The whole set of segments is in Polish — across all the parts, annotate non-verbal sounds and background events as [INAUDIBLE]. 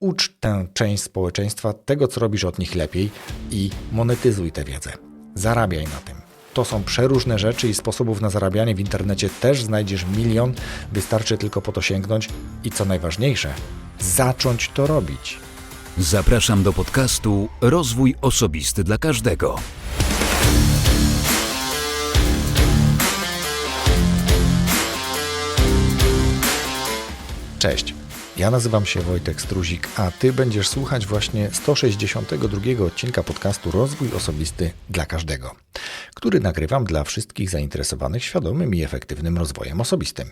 Ucz tę część społeczeństwa tego, co robisz od nich lepiej i monetyzuj tę wiedzę. Zarabiaj na tym. To są przeróżne rzeczy i sposobów na zarabianie w internecie też znajdziesz milion. Wystarczy tylko po to sięgnąć i co najważniejsze, zacząć to robić. Zapraszam do podcastu Rozwój Osobisty dla Każdego. Cześć. Ja nazywam się Wojtek Struzik, a Ty będziesz słuchać właśnie 162 odcinka podcastu Rozwój Osobisty dla Każdego, który nagrywam dla wszystkich zainteresowanych świadomym i efektywnym rozwojem osobistym.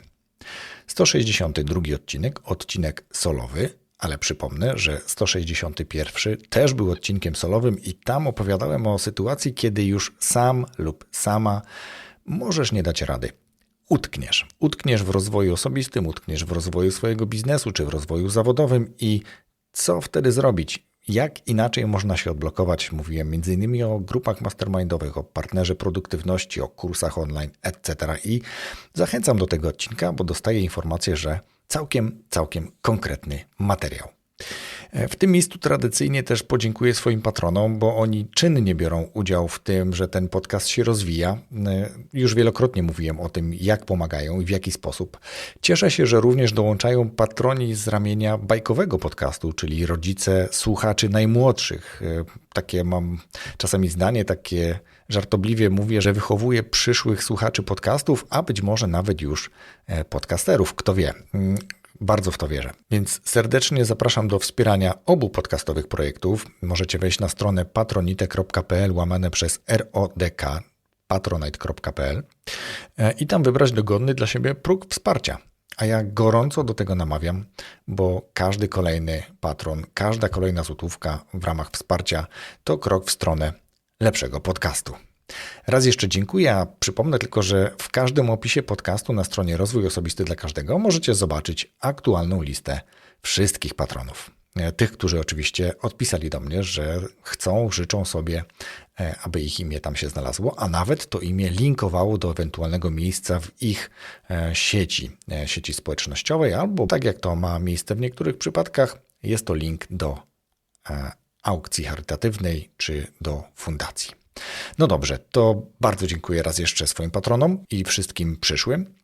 162 odcinek, odcinek solowy, ale przypomnę, że 161 też był odcinkiem solowym i tam opowiadałem o sytuacji, kiedy już sam lub sama możesz nie dać rady utkniesz. Utkniesz w rozwoju osobistym, utkniesz w rozwoju swojego biznesu czy w rozwoju zawodowym i co wtedy zrobić? Jak inaczej można się odblokować? Mówiłem m.in. o grupach mastermindowych, o partnerze produktywności, o kursach online, etc. I zachęcam do tego odcinka, bo dostaję informację, że całkiem, całkiem konkretny materiał. W tym miejscu tradycyjnie też podziękuję swoim patronom, bo oni czynnie biorą udział w tym, że ten podcast się rozwija. Już wielokrotnie mówiłem o tym, jak pomagają i w jaki sposób. Cieszę się, że również dołączają patroni z ramienia bajkowego podcastu, czyli rodzice słuchaczy najmłodszych. Takie mam czasami zdanie, takie żartobliwie mówię, że wychowuję przyszłych słuchaczy podcastów, a być może nawet już podcasterów, kto wie. Bardzo w to wierzę. Więc serdecznie zapraszam do wspierania obu podcastowych projektów. Możecie wejść na stronę patronite.pl łamane przez RODK patronite.pl i tam wybrać dogodny dla siebie próg wsparcia. A ja gorąco do tego namawiam, bo każdy kolejny patron, każda kolejna złotówka w ramach wsparcia to krok w stronę lepszego podcastu. Raz jeszcze dziękuję, a przypomnę tylko, że w każdym opisie podcastu na stronie Rozwój Osobisty dla Każdego możecie zobaczyć aktualną listę wszystkich patronów. Tych, którzy oczywiście odpisali do mnie, że chcą, życzą sobie, aby ich imię tam się znalazło, a nawet to imię linkowało do ewentualnego miejsca w ich sieci, sieci społecznościowej, albo tak jak to ma miejsce w niektórych przypadkach, jest to link do aukcji charytatywnej czy do fundacji. No dobrze, to bardzo dziękuję raz jeszcze swoim patronom i wszystkim przyszłym.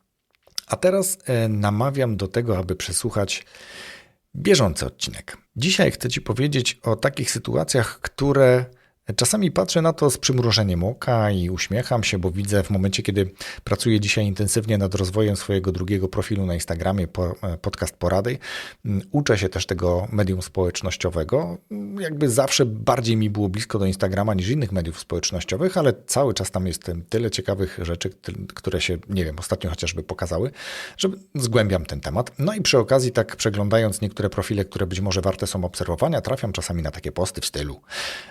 A teraz namawiam do tego, aby przesłuchać bieżący odcinek. Dzisiaj chcę Ci powiedzieć o takich sytuacjach, które Czasami patrzę na to z przymrużeniem oka i uśmiecham się, bo widzę w momencie, kiedy pracuję dzisiaj intensywnie nad rozwojem swojego drugiego profilu na Instagramie, podcast porady, uczę się też tego medium społecznościowego. Jakby zawsze bardziej mi było blisko do Instagrama niż innych mediów społecznościowych, ale cały czas tam jest tyle ciekawych rzeczy, które się, nie wiem, ostatnio chociażby pokazały, że zgłębiam ten temat. No i przy okazji, tak przeglądając niektóre profile, które być może warte są obserwowania, trafiam czasami na takie posty w stylu.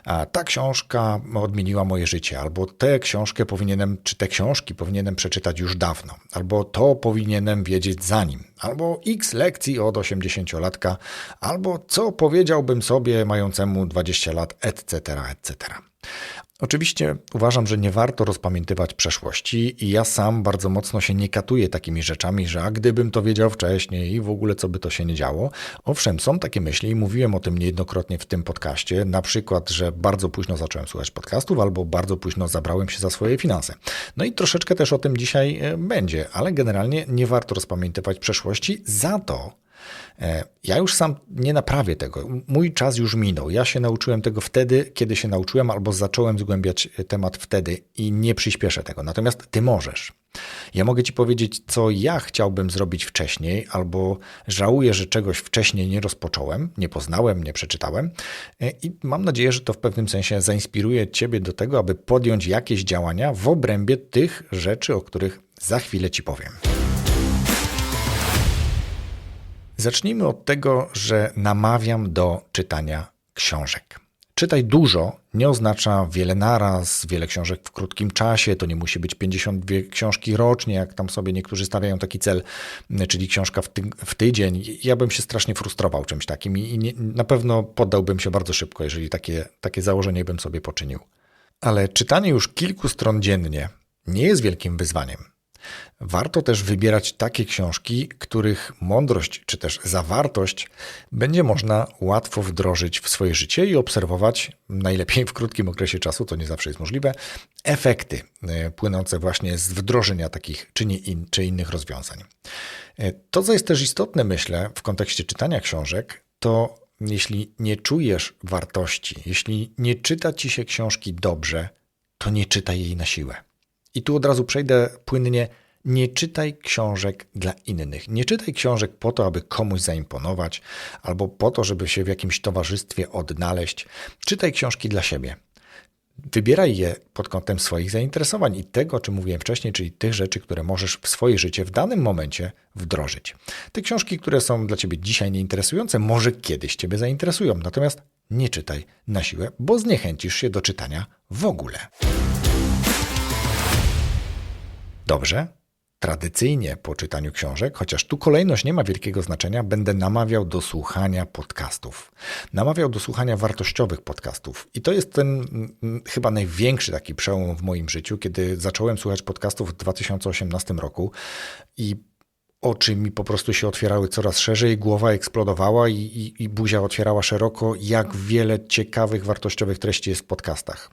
A, ta książka książka odmieniła moje życie, albo tę książkę powinienem, czy te książki powinienem przeczytać już dawno, albo to powinienem wiedzieć zanim, albo x lekcji od 80-latka, albo co powiedziałbym sobie mającemu 20 lat, etc., etc. Oczywiście uważam, że nie warto rozpamiętywać przeszłości i ja sam bardzo mocno się nie katuję takimi rzeczami, że a gdybym to wiedział wcześniej i w ogóle co by to się nie działo. Owszem, są takie myśli i mówiłem o tym niejednokrotnie w tym podcaście, na przykład, że bardzo późno zacząłem słuchać podcastów albo bardzo późno zabrałem się za swoje finanse. No i troszeczkę też o tym dzisiaj będzie, ale generalnie nie warto rozpamiętywać przeszłości, za to ja już sam nie naprawię tego. Mój czas już minął. Ja się nauczyłem tego wtedy, kiedy się nauczyłem, albo zacząłem zgłębiać temat wtedy i nie przyspieszę tego. Natomiast ty możesz. Ja mogę ci powiedzieć, co ja chciałbym zrobić wcześniej, albo żałuję, że czegoś wcześniej nie rozpocząłem, nie poznałem, nie przeczytałem. I mam nadzieję, że to w pewnym sensie zainspiruje ciebie do tego, aby podjąć jakieś działania w obrębie tych rzeczy, o których za chwilę ci powiem. Zacznijmy od tego, że namawiam do czytania książek. Czytaj dużo nie oznacza wiele naraz, wiele książek w krótkim czasie. To nie musi być 52 książki rocznie, jak tam sobie niektórzy stawiają taki cel, czyli książka w, ty w tydzień. Ja bym się strasznie frustrował czymś takim i nie, na pewno poddałbym się bardzo szybko, jeżeli takie, takie założenie bym sobie poczynił. Ale czytanie już kilku stron dziennie nie jest wielkim wyzwaniem. Warto też wybierać takie książki, których mądrość czy też zawartość będzie można łatwo wdrożyć w swoje życie i obserwować, najlepiej w krótkim okresie czasu, to nie zawsze jest możliwe, efekty e, płynące właśnie z wdrożenia takich czy, nie in, czy innych rozwiązań. E, to, co jest też istotne, myślę, w kontekście czytania książek, to jeśli nie czujesz wartości, jeśli nie czyta ci się książki dobrze, to nie czytaj jej na siłę. I tu od razu przejdę płynnie. Nie czytaj książek dla innych. Nie czytaj książek po to, aby komuś zaimponować, albo po to, żeby się w jakimś towarzystwie odnaleźć. Czytaj książki dla siebie. Wybieraj je pod kątem swoich zainteresowań i tego, czym mówiłem wcześniej, czyli tych rzeczy, które możesz w swoje życie w danym momencie wdrożyć. Te książki, które są dla ciebie dzisiaj nieinteresujące, może kiedyś ciebie zainteresują, natomiast nie czytaj na siłę, bo zniechęcisz się do czytania w ogóle. Dobrze? Tradycyjnie po czytaniu książek, chociaż tu kolejność nie ma wielkiego znaczenia, będę namawiał do słuchania podcastów. Namawiał do słuchania wartościowych podcastów. I to jest ten mm, chyba największy taki przełom w moim życiu, kiedy zacząłem słuchać podcastów w 2018 roku i oczy mi po prostu się otwierały coraz szerzej, głowa eksplodowała i, i, i, buzia otwierała szeroko, jak wiele ciekawych, wartościowych treści jest w podcastach.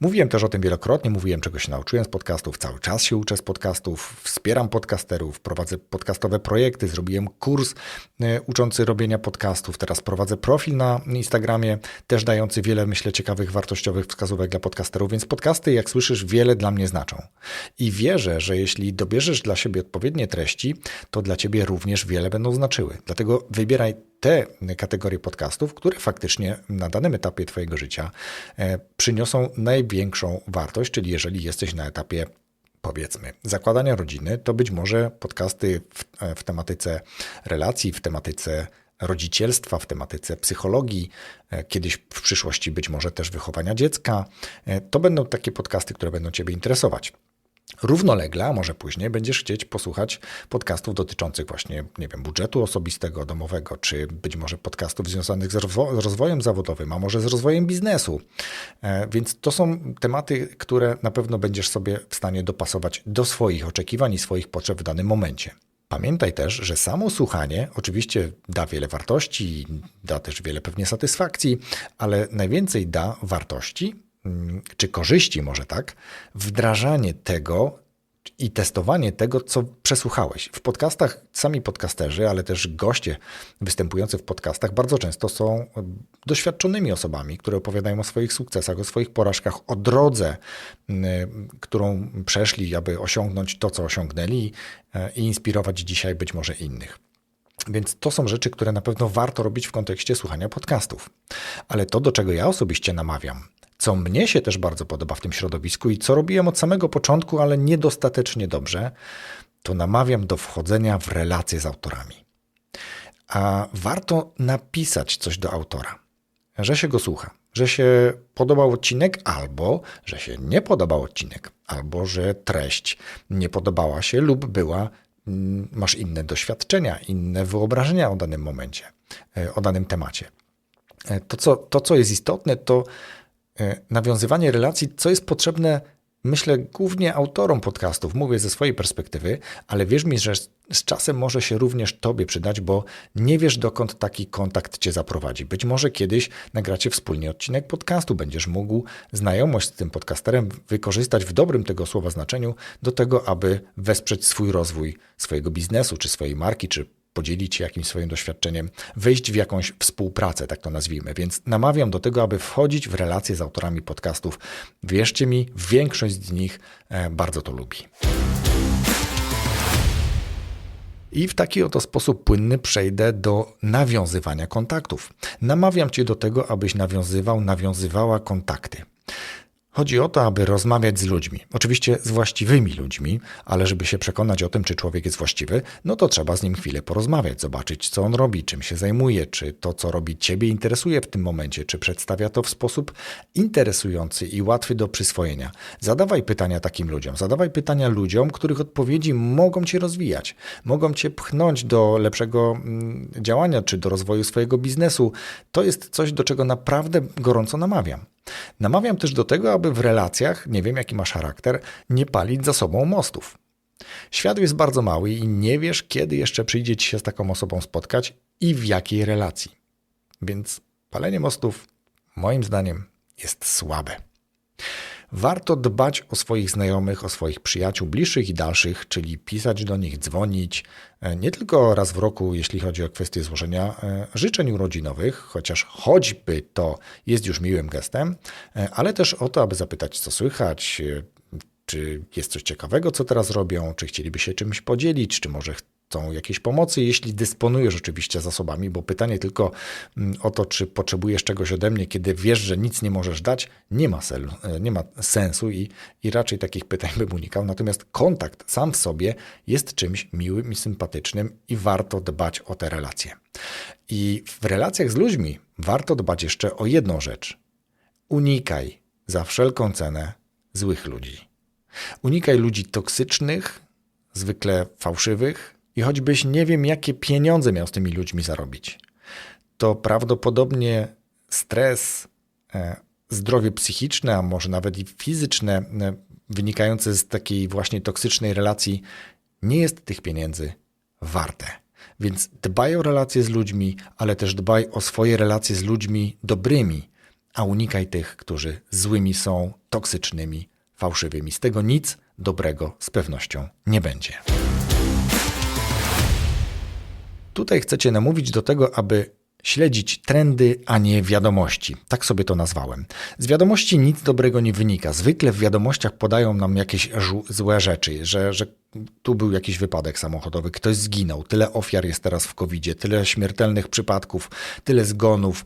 Mówiłem też o tym wielokrotnie, mówiłem, czego się nauczyłem z podcastów, cały czas się uczę z podcastów, wspieram podcasterów, prowadzę podcastowe projekty, zrobiłem kurs e, uczący robienia podcastów, teraz prowadzę profil na Instagramie, też dający wiele, myślę, ciekawych, wartościowych wskazówek dla podcasterów, więc podcasty, jak słyszysz, wiele dla mnie znaczą. I wierzę, że jeśli dobierzesz dla siebie odpowiednie treści, to dla ciebie również wiele będą znaczyły. Dlatego wybieraj te kategorie podcastów, które faktycznie na danym etapie Twojego życia e, przyniosą największą wartość, czyli jeżeli jesteś na etapie powiedzmy, zakładania rodziny, to być może podcasty w, e, w tematyce relacji, w tematyce rodzicielstwa, w tematyce psychologii, e, kiedyś w przyszłości być może też wychowania dziecka. To będą takie podcasty, które będą Ciebie interesować. Równolegle, a może później, będziesz chcieć posłuchać podcastów dotyczących właśnie, nie wiem, budżetu osobistego, domowego, czy być może podcastów związanych z, rozwo- z rozwojem zawodowym, a może z rozwojem biznesu. E, więc to są tematy, które na pewno będziesz sobie w stanie dopasować do swoich oczekiwań i swoich potrzeb w danym momencie. Pamiętaj też, że samo słuchanie oczywiście da wiele wartości, da też wiele pewnie satysfakcji, ale najwięcej da wartości, czy korzyści, może tak, wdrażanie tego i testowanie tego, co przesłuchałeś. W podcastach sami podcasterzy, ale też goście występujący w podcastach bardzo często są doświadczonymi osobami, które opowiadają o swoich sukcesach, o swoich porażkach, o drodze, mm, którą przeszli, aby osiągnąć to, co osiągnęli e, i inspirować dzisiaj być może innych. Więc to są rzeczy, które na pewno warto robić w kontekście słuchania podcastów. Ale to, do czego ja osobiście namawiam, co mnie się też bardzo podoba w tym środowisku i co robiłem od samego początku, ale niedostatecznie dobrze, to namawiam do wchodzenia w relacje z autorami. A warto napisać coś do autora, że się go słucha, że się podobał odcinek, albo że się nie podobał odcinek, albo że treść nie podobała się lub była, mm, masz inne doświadczenia, inne wyobrażenia o danym momencie, e, o danym temacie. E, to, co, to, co jest istotne, to nawiązywanie relacji, co jest potrzebne, myślę, głównie autorom podcastów. Mówię ze swojej perspektywy, ale wierz mi, że z czasem może się również Tobie przydać, bo nie wiesz, dokąd taki kontakt Cię zaprowadzi. Być może kiedyś nagracie wspólnie odcinek podcastu, będziesz mógł znajomość z tym podcasterem wykorzystać w dobrym tego słowa znaczeniu do tego, aby wesprzeć swój rozwój swojego biznesu, czy swojej marki, czy podzielić się jakimś swoim doświadczeniem, wejść w jakąś współpracę, tak to nazwijmy. Więc namawiam do tego, aby wchodzić w relacje z autorami podcastów. Wierzcie mi, większość z nich e, bardzo to lubi. I w taki oto sposób płynny przejdę do nawiązywania kontaktów. Namawiam Cię do tego, abyś nawiązywał, nawiązywała kontakty. Chodzi o to, aby rozmawiać z ludźmi. Oczywiście z właściwymi ludźmi, ale żeby się przekonać o tym, czy człowiek jest właściwy, no to trzeba z nim chwilę porozmawiać, zobaczyć, co on robi, czym się zajmuje, czy to, co robi Ciebie, interesuje w tym momencie, czy przedstawia to w sposób interesujący i łatwy do przyswojenia. Zadawaj pytania takim ludziom. Zadawaj pytania ludziom, których odpowiedzi mogą Cię rozwijać, mogą Cię pchnąć do lepszego mm, działania, czy do rozwoju swojego biznesu. To jest coś, do czego naprawdę gorąco namawiam. Namawiam też do tego, aby w relacjach, nie wiem jaki masz charakter, nie palić za sobą mostów. Świat jest bardzo mały i nie wiesz, kiedy jeszcze przyjdzie ci się z taką osobą spotkać i w jakiej relacji. Więc palenie mostów, moim zdaniem, jest słabe. Warto dbać o swoich znajomych, o swoich przyjaciół bliższych i dalszych, czyli pisać do nich, dzwonić, e, nie tylko raz w roku, jeśli chodzi o kwestię złożenia e, życzeń urodzinowych, chociaż choćby to jest już miłym gestem, e, ale też o to, aby zapytać, co słychać, czy jest coś ciekawego, co teraz robią, czy chcieliby się czymś podzielić, czy może chcą jakiejś pomocy, jeśli dysponujesz oczywiście zasobami, bo pytanie tylko mm, o to, czy potrzebujesz czegoś ode mnie, kiedy wiesz, że nic nie możesz dać, nie ma, sel, e, nie ma sensu i, i raczej takich pytań [LAUGHS] bym unikał. Natomiast kontakt sam w sobie jest czymś miłym i sympatycznym i warto dbać o te relacje. I w relacjach z ludźmi warto dbać jeszcze o jedną rzecz. Unikaj za wszelką cenę złych ludzi. Unikaj ludzi toksycznych, zwykle fałszywych i choćbyś nie wiem, jakie pieniądze miał z tymi ludźmi zarobić, to prawdopodobnie stres, e, zdrowie psychiczne, a może nawet i fizyczne, e, wynikające z takiej właśnie toksycznej relacji, nie jest tych pieniędzy warte. Więc dbaj o relacje z ludźmi, ale też dbaj o swoje relacje z ludźmi dobrymi, a unikaj tych, którzy złymi są, toksycznymi, fałszywymi. Z tego nic dobrego z pewnością nie będzie. Tutaj chcecie namówić do tego, aby śledzić trendy, a nie wiadomości. Tak sobie to nazwałem. Z wiadomości nic dobrego nie wynika. Zwykle w wiadomościach podają nam jakieś złe rzeczy, że, że tu był jakiś wypadek samochodowy, ktoś zginął, tyle ofiar jest teraz w covid tyle śmiertelnych przypadków, tyle zgonów.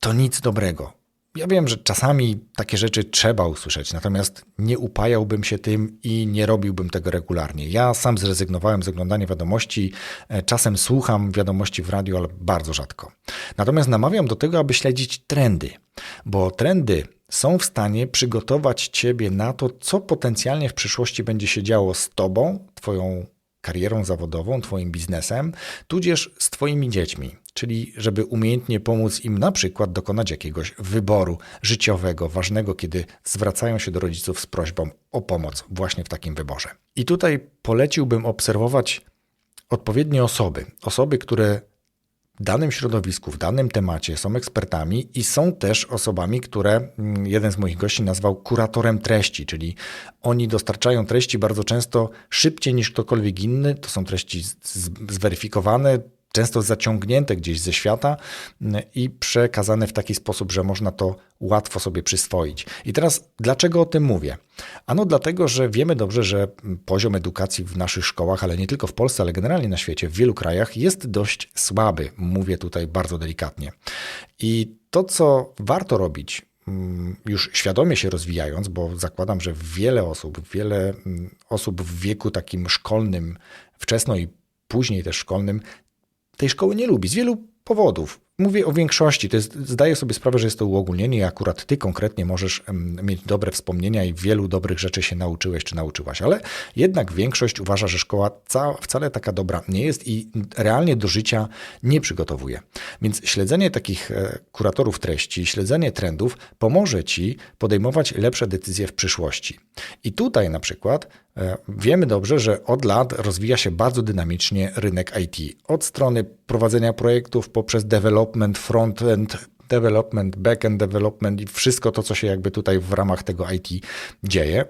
To nic dobrego. Ja wiem, że czasami takie rzeczy trzeba usłyszeć, natomiast nie upajałbym się tym i nie robiłbym tego regularnie. Ja sam zrezygnowałem z oglądania wiadomości, e, czasem słucham wiadomości w radiu, ale bardzo rzadko. Natomiast namawiam do tego, aby śledzić trendy, bo trendy są w stanie przygotować ciebie na to, co potencjalnie w przyszłości będzie się działo z tobą, twoją karierą zawodową, Twoim biznesem, tudzież z Twoimi dziećmi, czyli żeby umiejętnie pomóc im na przykład dokonać jakiegoś wyboru życiowego, ważnego, kiedy zwracają się do rodziców z prośbą o pomoc właśnie w takim wyborze. I tutaj poleciłbym obserwować odpowiednie osoby, osoby, które w danym środowisku, w danym temacie są ekspertami i są też osobami, które mm, jeden z moich gości nazwał kuratorem treści, czyli oni dostarczają treści bardzo często szybciej niż ktokolwiek inny. To są treści zweryfikowane, często zaciągnięte gdzieś ze świata mm, i przekazane w taki sposób, że można to łatwo sobie przyswoić. I teraz dlaczego o tym mówię? Ano dlatego, że wiemy dobrze, że poziom edukacji w naszych szkołach, ale nie tylko w Polsce, ale generalnie na świecie, w wielu krajach jest dość słaby. Mówię tutaj bardzo delikatnie. I to, co warto robić, mm, już świadomie się rozwijając, bo zakładam, że wiele osób, wiele mm, osób w wieku takim szkolnym, wczesno i później też szkolnym, tej szkoły nie lubi z wielu powodów. Mówię o większości. To jest, zdaję sobie sprawę, że jest to uogólnienie i akurat ty konkretnie możesz mieć dobre wspomnienia i wielu dobrych rzeczy się nauczyłeś czy nauczyłaś, ale jednak większość uważa, że szkoła wcale taka dobra nie jest i realnie do życia nie przygotowuje. Więc śledzenie takich e, kuratorów treści, śledzenie trendów pomoże ci podejmować lepsze decyzje w przyszłości. I tutaj na przykład wiemy dobrze, że od lat rozwija się bardzo dynamicznie rynek IT. Od strony prowadzenia projektów poprzez development frontend development, backend development i wszystko to, co się jakby tutaj w ramach tego IT dzieje.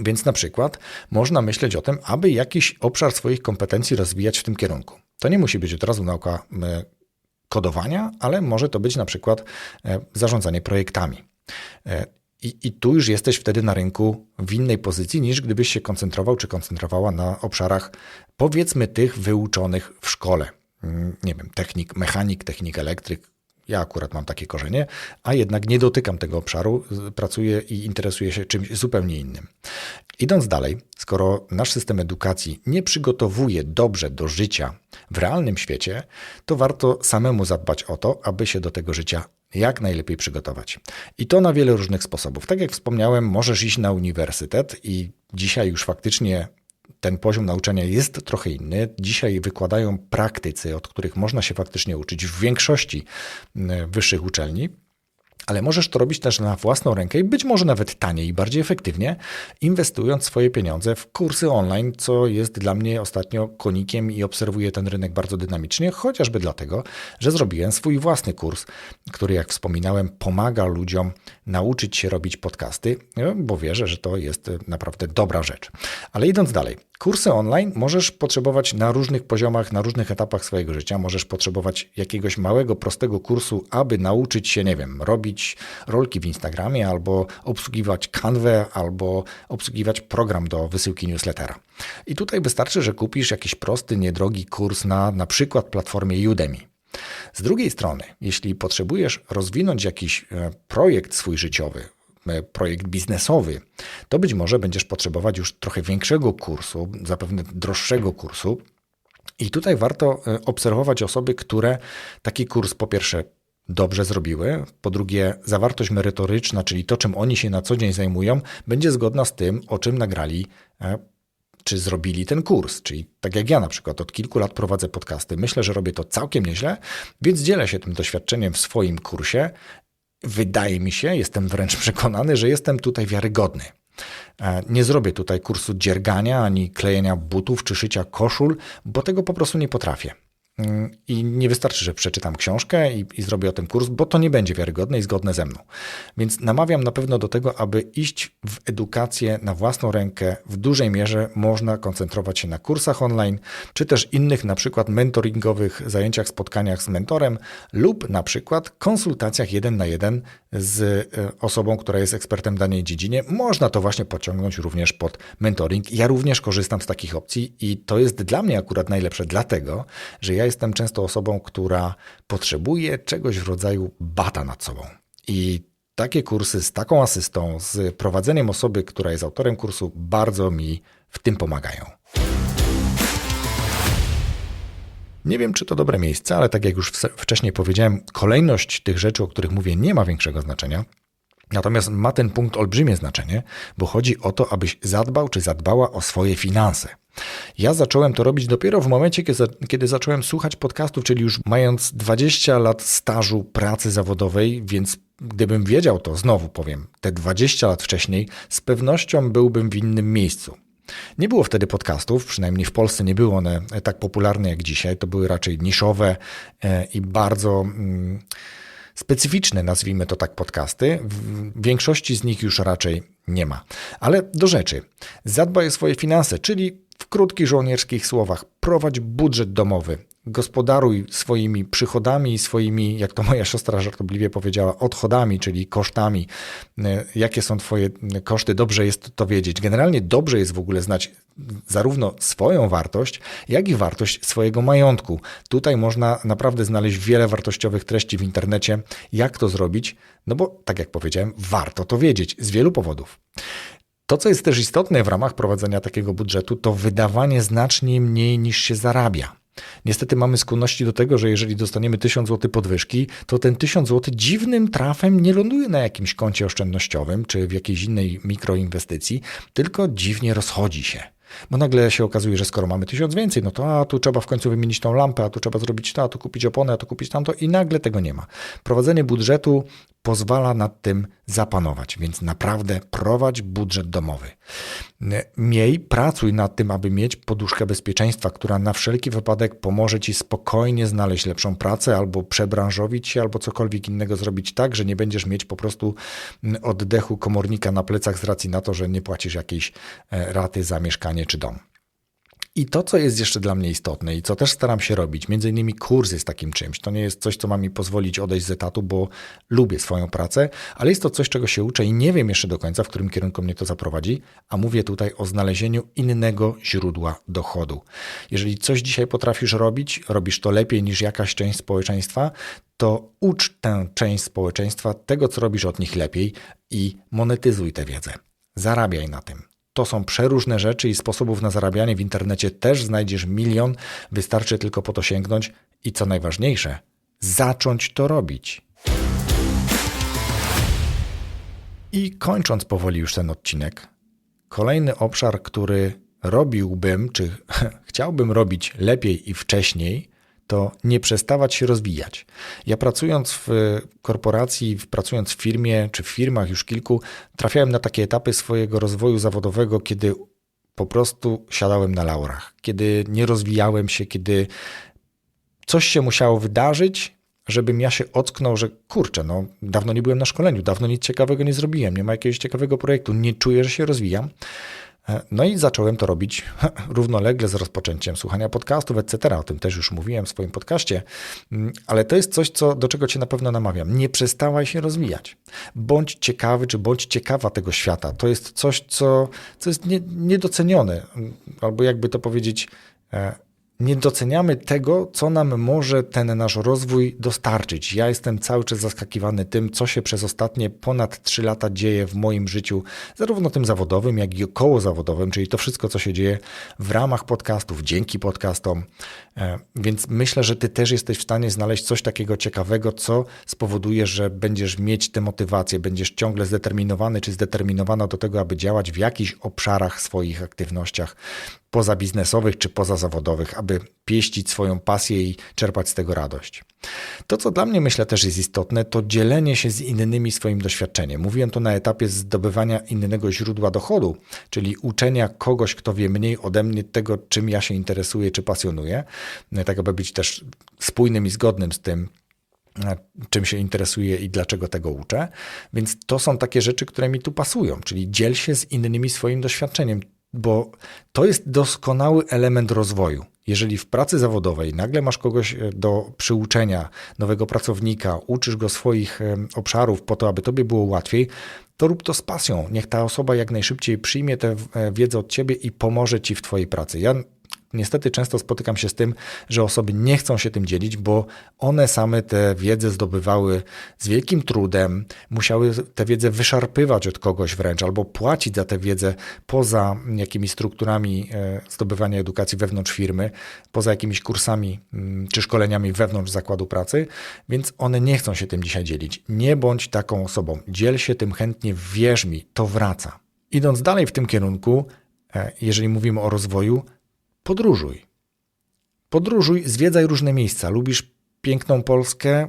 Więc na przykład można myśleć o tym, aby jakiś obszar swoich kompetencji rozwijać w tym kierunku. To nie musi być od razu nauka e, kodowania, ale może to być na przykład e, zarządzanie projektami. I, I, tu już jesteś wtedy na rynku w innej pozycji niż gdybyś się koncentrował czy koncentrowała na obszarach, powiedzmy, tych wyuczonych w szkole. Mm, nie wiem, technik, mechanik, technik elektryk. Ja akurat mam takie korzenie, a jednak nie dotykam tego obszaru, pracuję i interesuję się czymś zupełnie innym. Idąc dalej, skoro nasz system edukacji nie przygotowuje dobrze do życia w realnym świecie, to warto samemu zadbać o to, aby się do tego życia jak najlepiej przygotować. I to na wiele różnych sposobów. Tak jak wspomniałem, możesz iść na uniwersytet i dzisiaj już faktycznie ten poziom nauczania jest trochę inny. Dzisiaj wykładają praktycy, od których można się faktycznie uczyć w większości wyższych uczelni. Ale możesz to robić też na własną rękę i być może nawet taniej i bardziej efektywnie, inwestując swoje pieniądze w kursy online, co jest dla mnie ostatnio konikiem i obserwuję ten rynek bardzo dynamicznie, chociażby dlatego, że zrobiłem swój własny kurs, który, jak wspominałem, pomaga ludziom nauczyć się robić podcasty, bo wierzę, że to jest naprawdę dobra rzecz. Ale idąc dalej, kursy online możesz potrzebować na różnych poziomach, na różnych etapach swojego życia. Możesz potrzebować jakiegoś małego, prostego kursu, aby nauczyć się, nie wiem, robić rolki w Instagramie, albo obsługiwać kanwę, albo obsługiwać program do wysyłki newslettera. I tutaj wystarczy, że kupisz jakiś prosty, niedrogi kurs na na przykład platformie Udemy. Z drugiej strony, jeśli potrzebujesz rozwinąć jakiś e, projekt swój życiowy, e, projekt biznesowy, to być może będziesz potrzebować już trochę większego kursu, zapewne droższego kursu. I tutaj warto e, obserwować osoby, które taki kurs po pierwsze dobrze zrobiły, po drugie zawartość merytoryczna, czyli to, czym oni się na co dzień zajmują, będzie zgodna z tym, o czym nagrali czy zrobili ten kurs. Czyli tak jak ja na przykład od kilku lat prowadzę podcasty, myślę, że robię to całkiem nieźle, więc dzielę się tym doświadczeniem w swoim kursie. Wydaje mi się, jestem wręcz [LAUGHS] przekonany, że jestem tutaj wiarygodny. E, nie zrobię tutaj kursu dziergania, ani klejenia butów czy szycia koszul, bo tego po prostu nie potrafię. I nie wystarczy, że przeczytam książkę i, i, zrobię o tym kurs, bo to nie będzie wiarygodne i zgodne ze mną. Więc namawiam na pewno do tego, aby iść w edukację na własną rękę. W dużej mierze można koncentrować się na kursach online, czy też innych, na przykład mentoringowych zajęciach, spotkaniach z mentorem, lub na przykład konsultacjach jeden na jeden z e, osobą, która jest ekspertem w danej dziedzinie. Można to właśnie pociągnąć również pod mentoring. Ja również korzystam z takich opcji i to jest dla mnie akurat najlepsze, dlatego, że ja jestem często osobą, która potrzebuje czegoś w rodzaju bata nad sobą. I takie kursy z taką asystą, z prowadzeniem osoby, która jest autorem kursu, bardzo mi w tym pomagają. Nie wiem, czy to dobre miejsce, ale tak jak już wcześniej powiedziałem, kolejność tych rzeczy, o których mówię, nie ma większego znaczenia. Natomiast ma ten punkt olbrzymie znaczenie, bo chodzi o to, abyś zadbał czy zadbała o swoje finanse. Ja zacząłem to robić dopiero w momencie, kiedy zacząłem słuchać podcastów, czyli już mając 20 lat stażu pracy zawodowej, więc gdybym wiedział to, znowu powiem, te 20 lat wcześniej, z pewnością byłbym w innym miejscu. Nie było wtedy podcastów, przynajmniej w Polsce nie były one tak popularne jak dzisiaj. To były raczej niszowe e, i bardzo mm, specyficzne, nazwijmy to tak, podcasty. W większości z nich już raczej nie ma. Ale do rzeczy. Zadbaj o swoje finanse, czyli w krótkich żołnierskich słowach, prowadź budżet domowy, gospodaruj swoimi przychodami i swoimi, jak to moja siostra żartobliwie powiedziała, odchodami, czyli kosztami. E, jakie są Twoje koszty? Dobrze jest to wiedzieć. Generalnie dobrze jest w ogóle znać zarówno swoją wartość, jak i wartość swojego majątku. Tutaj można naprawdę znaleźć wiele wartościowych treści w internecie. Jak to zrobić? No bo, tak jak powiedziałem, warto to wiedzieć z wielu powodów. To, co jest też istotne w ramach prowadzenia takiego budżetu, to wydawanie znacznie mniej niż się zarabia. Niestety mamy skłonności do tego, że jeżeli dostaniemy 1000 zł podwyżki, to ten 1000 zł dziwnym trafem nie ląduje na jakimś koncie oszczędnościowym czy w jakiejś innej mikroinwestycji, tylko dziwnie rozchodzi się. Bo nagle się okazuje, że skoro mamy tysiąc więcej, no to a tu trzeba w końcu wymienić tą lampę, a tu trzeba zrobić to, a tu kupić oponę, a tu kupić tamto i nagle tego nie ma. Prowadzenie budżetu pozwala nad tym zapanować, więc naprawdę prowadź budżet domowy. Miej, pracuj nad tym, aby mieć poduszkę bezpieczeństwa, która na wszelki wypadek pomoże Ci spokojnie znaleźć lepszą pracę albo przebranżowić się, albo cokolwiek innego zrobić tak, że nie będziesz mieć po prostu oddechu komornika na plecach z racji na to, że nie płacisz jakiejś e, raty za mieszkanie czy dom. I to, co jest jeszcze dla mnie istotne i co też staram się robić, między innymi kursy z takim czymś, to nie jest coś, co ma mi pozwolić odejść z etatu, bo lubię swoją pracę, ale jest to coś, czego się uczę i nie wiem jeszcze do końca, w którym kierunku mnie to zaprowadzi, a mówię tutaj o znalezieniu innego źródła dochodu. Jeżeli coś dzisiaj potrafisz robić, robisz to lepiej niż jakaś część społeczeństwa, to ucz tę część społeczeństwa tego, co robisz od nich lepiej i monetyzuj tę wiedzę. Zarabiaj na tym. To są przeróżne rzeczy i sposobów na zarabianie w internecie też znajdziesz milion. Wystarczy tylko po to sięgnąć i co najważniejsze, zacząć to robić. I kończąc powoli już ten odcinek, kolejny obszar, który robiłbym, czy [LAUGHS] chciałbym robić lepiej i wcześniej, to nie przestawać się rozwijać. Ja pracując w korporacji, pracując w firmie czy w firmach już kilku, trafiałem na takie etapy swojego rozwoju zawodowego, kiedy po prostu siadałem na laurach, kiedy nie rozwijałem się, kiedy coś się musiało wydarzyć, żebym ja się ocknął, że kurczę, no dawno nie byłem na szkoleniu, dawno nic ciekawego nie zrobiłem, nie ma jakiegoś ciekawego projektu, nie czuję, że się rozwijam. No i zacząłem to robić [LAUGHS] równolegle z rozpoczęciem słuchania podcastów, etc. O tym też już mówiłem w swoim podcaście, ale to jest coś, co, do czego cię na pewno namawiam. Nie przestawaj się rozwijać. Bądź ciekawy, czy bądź ciekawa tego świata. To jest coś, co, co jest nie, niedocenione, albo jakby to powiedzieć, nie doceniamy tego, co nam może ten nasz rozwój dostarczyć. Ja jestem cały czas zaskakiwany tym, co się przez ostatnie ponad 3 lata dzieje w moim życiu, zarówno tym zawodowym, jak i około zawodowym, czyli to wszystko, co się dzieje w ramach podcastów, dzięki podcastom. E, więc myślę, że ty też jesteś w stanie znaleźć coś takiego ciekawego, co spowoduje, że będziesz mieć tę motywację, będziesz ciągle zdeterminowany czy zdeterminowana do tego, aby działać w jakichś obszarach swoich aktywnościach pozabiznesowych czy pozazawodowych, aby pieścić swoją pasję i czerpać z tego radość. To, co dla mnie myślę też jest istotne, to dzielenie się z innymi swoim doświadczeniem. Mówiłem to na etapie zdobywania innego źródła dochodu, czyli uczenia kogoś, kto wie mniej ode mnie tego, czym ja się interesuję czy pasjonuję, tak aby być też spójnym i zgodnym z tym, czym się interesuję i dlaczego tego uczę. Więc to są takie rzeczy, które mi tu pasują, czyli dziel się z innymi swoim doświadczeniem bo to jest doskonały element rozwoju. Jeżeli w pracy zawodowej nagle masz kogoś e, do przyuczenia, nowego pracownika, uczysz go swoich obszarów po to, aby tobie było łatwiej, to rób to z pasją. Niech ta osoba jak najszybciej przyjmie tę e, wiedzę od ciebie i pomoże ci w twojej pracy. Ja Niestety często spotykam się z tym, że osoby nie chcą się tym dzielić, bo one same tę wiedzę zdobywały z wielkim trudem, musiały tę wiedzę wyszarpywać od kogoś wręcz, albo płacić za tę wiedzę poza jakimiś strukturami e, zdobywania edukacji wewnątrz firmy, poza jakimiś kursami mm, czy szkoleniami wewnątrz zakładu pracy, więc one nie chcą się tym dzisiaj dzielić. Nie bądź taką osobą. Dziel się tym chętnie, wierz mi, to wraca. Idąc dalej w tym kierunku, e, jeżeli mówimy o rozwoju, podróżuj. Podróżuj, zwiedzaj różne miejsca. Lubisz piękną Polskę?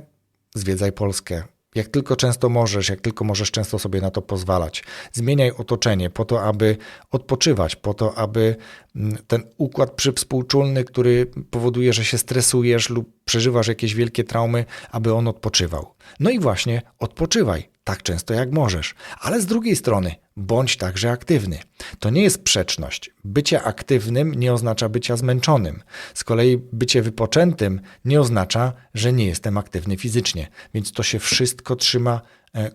Zwiedzaj Polskę. Jak tylko często możesz, jak tylko możesz często sobie na to pozwalać. Zmieniaj otoczenie po to, aby odpoczywać, po to, aby mm, ten układ przywspółczulny, który powoduje, że się stresujesz lub przeżywasz jakieś wielkie traumy, aby on odpoczywał. No i właśnie odpoczywaj tak często jak możesz, ale z drugiej strony bądź także aktywny. To nie jest sprzeczność. Bycie aktywnym nie oznacza bycia zmęczonym. Z kolei bycie wypoczętym nie oznacza, że nie jestem aktywny fizycznie. Więc to się wszystko trzyma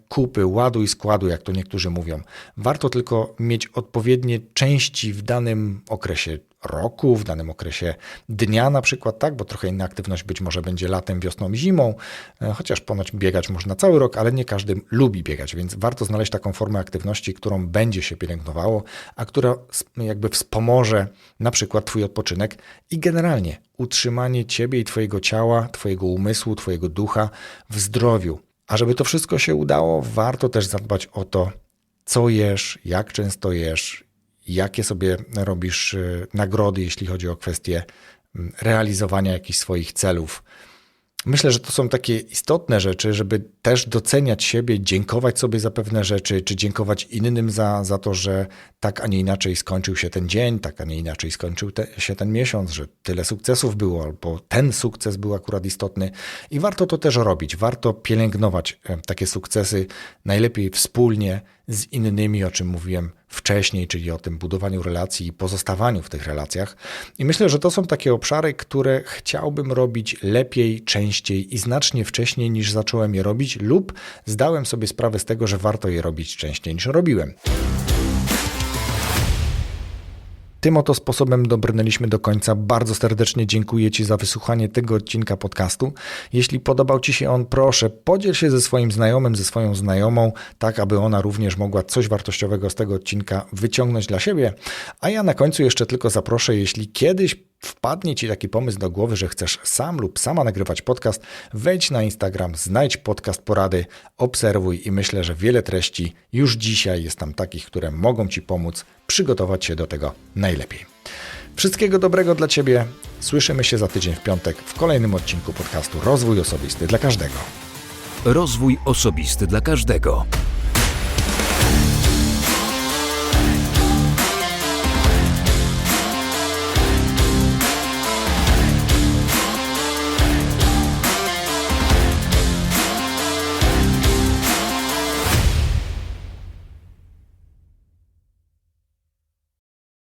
kupy, ładu i składu, jak to niektórzy mówią. Warto tylko mieć odpowiednie części w danym okresie roku, w danym okresie dnia na przykład, tak, bo trochę inna aktywność być może będzie latem, wiosną, zimą, e, chociaż ponoć biegać można cały rok, ale nie każdy lubi biegać, więc warto znaleźć taką formę aktywności, którą będzie się pielęgnowało, a która jakby wspomoże na przykład Twój odpoczynek i generalnie utrzymanie Ciebie i Twojego ciała, Twojego umysłu, Twojego ducha w zdrowiu. A żeby to wszystko się udało, warto też zadbać o to, co jesz, jak często jesz, jakie sobie robisz y, nagrody, jeśli chodzi o kwestie mm, realizowania jakichś swoich celów. Myślę, że to są takie istotne rzeczy, żeby też doceniać siebie, dziękować sobie za pewne rzeczy, czy dziękować innym za, za to, że tak, a nie inaczej skończył się ten dzień, tak, a nie inaczej skończył te, się ten miesiąc, że tyle sukcesów było, albo ten sukces był akurat istotny. I warto to też robić. Warto pielęgnować e, takie sukcesy, najlepiej wspólnie z innymi, o czym mówiłem wcześniej, czyli o tym budowaniu relacji i pozostawaniu w tych relacjach. I myślę, że to są takie obszary, które chciałbym robić lepiej, częściej i znacznie wcześniej niż zacząłem je robić, lub zdałem sobie sprawę z tego, że warto je robić częściej niż robiłem. Tym oto sposobem dobrnęliśmy do końca. Bardzo serdecznie dziękuję Ci za wysłuchanie tego odcinka podcastu. Jeśli podobał Ci się on, proszę podziel się ze swoim znajomym, ze swoją znajomą, tak aby ona również mogła coś wartościowego z tego odcinka wyciągnąć dla siebie. A ja na końcu jeszcze tylko zaproszę, jeśli kiedyś wpadnie Ci taki pomysł do głowy, że chcesz sam lub sama nagrywać podcast, wejdź na Instagram, znajdź podcast porady, obserwuj i myślę, że wiele treści już dzisiaj jest tam takich, które mogą Ci pomóc przygotować się do tego najlepiej. Wszystkiego dobrego dla Ciebie. Słyszymy się za tydzień w piątek w kolejnym odcinku podcastu Rozwój Osobisty dla Każdego. Rozwój osobisty dla każdego.